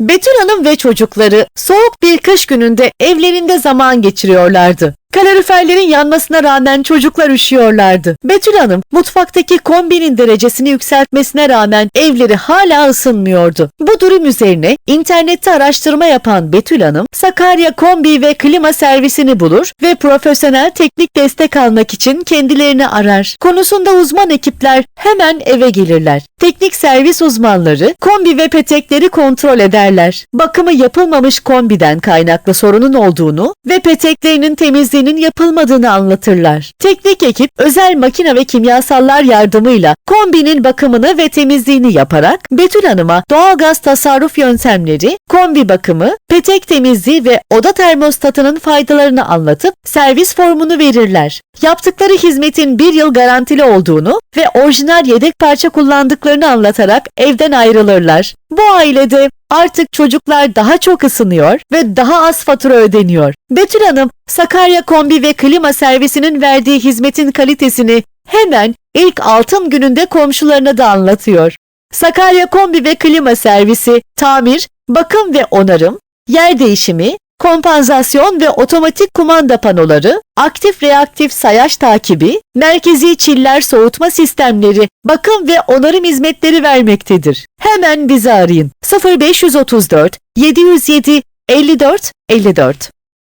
Betül Hanım ve çocukları soğuk bir kış gününde evlerinde zaman geçiriyorlardı. Kaloriferlerin yanmasına rağmen çocuklar üşüyorlardı. Betül Hanım mutfaktaki kombinin derecesini yükseltmesine rağmen evleri hala ısınmıyordu. Bu durum üzerine internette araştırma yapan Betül Hanım Sakarya kombi ve klima servisini bulur ve profesyonel teknik destek almak için kendilerini arar. Konusunda uzman ekipler hemen eve gelirler. Teknik servis uzmanları kombi ve petekleri kontrol ederler. Bakımı yapılmamış kombiden kaynaklı sorunun olduğunu ve peteklerinin temizliğinin yapılmadığını anlatırlar. Teknik ekip özel makine ve kimyasallar yardımıyla kombinin bakımını ve temizliğini yaparak Betül Hanım'a doğalgaz tasarruf yöntemleri, kombi bakımı, petek temizliği ve oda termostatının faydalarını anlatıp servis formunu verirler. Yaptıkları hizmetin bir yıl garantili olduğunu ve orijinal yedek parça kullandıklarını anlatarak evden ayrılırlar. Bu ailede artık çocuklar daha çok ısınıyor ve daha az fatura ödeniyor. Betül Hanım, Sakarya Kombi ve Klima Servisi'nin verdiği hizmetin kalitesini hemen ilk altın gününde komşularına da anlatıyor. Sakarya Kombi ve Klima Servisi, tamir, bakım ve onarım, yer değişimi, kompansasyon ve otomatik kumanda panoları, aktif reaktif sayaç takibi, merkezi çiller soğutma sistemleri, bakım ve onarım hizmetleri vermektedir. Hemen bizi arayın. 0534 707 54 54